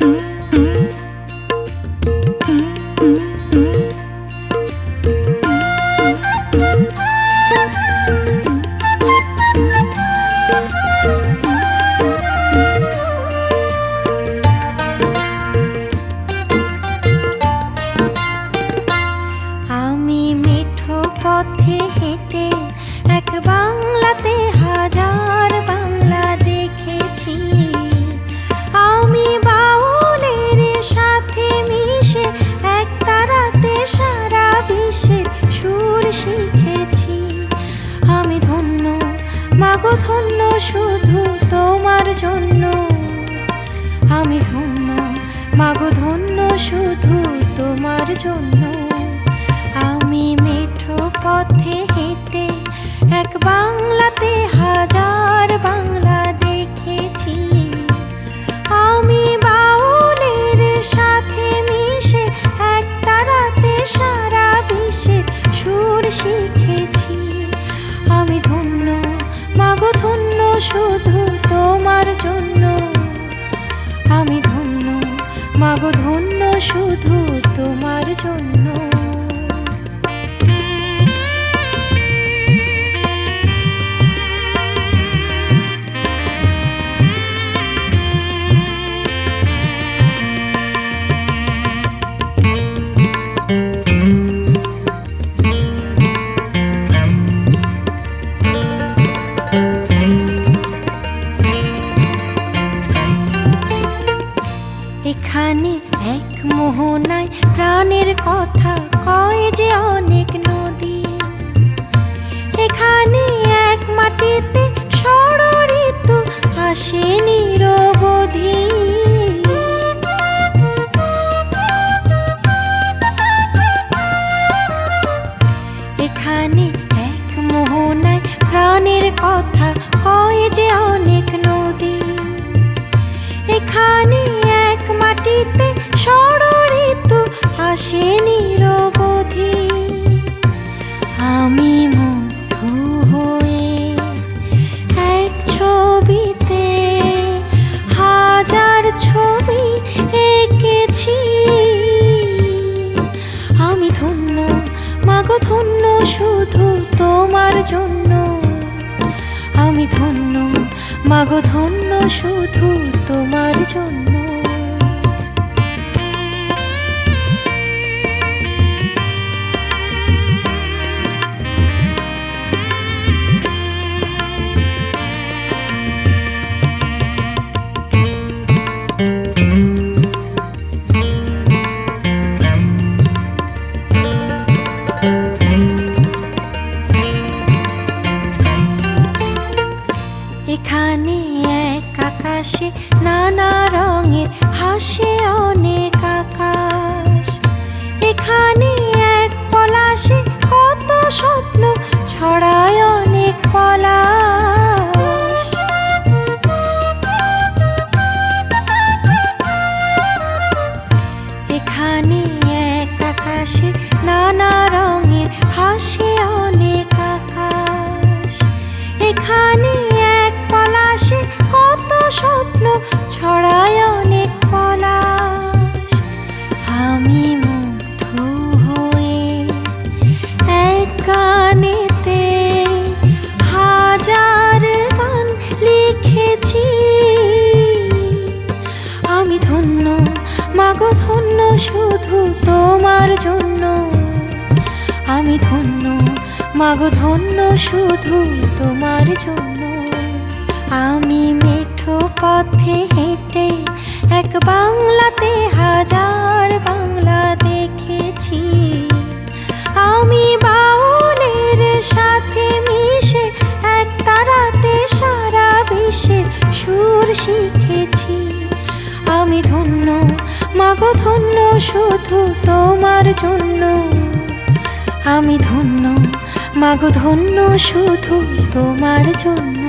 আমি ধন্য শুধু তোমার জন্য। আমি ধন্য, মাগো ধন্য শুধু তোমার জন্য। আমি মিঠো পথে হেঁটে এক বাংলাতে হাজার বাংলা আসে নিরবধি। আমি এক ছবিতে হাজার ছবি এঁকেছি। আমি ধন্য, শুধু তোমার জন্য। আমি ধন্য, মাগো ধন্য, শুধু তোমার জন্য। এখানে এক আকাশে নানা রঙের হাসে অনেক আকাশ। এখানে এক পলাশে পলাশে কত স্বপ্ন ছড়ায় অনেক পলাশ। আমি মুগ্ধ হয়ে এক গানেতে হাজার গান লিখেছি। আমি ধন্য, মাগো ধন্য, শুধু তোমার জন্য। আমি ধন্য, মাগো ধন্য, শুধু তোমার জন্য। আমি মেঠো পথে হেঁটে এক বাংলাতে হাজার বাংলা দেখেছি। আমি বাউলের সাথে মিশে এক তারাতে সারা বিশ্বের সুর শিখেছি। আমি ধন্য, মাগো ধন্য, শুধু তোমার জন্য। আমি ধন্য, মাগো ধন্য, শুধু তোমার জন্য।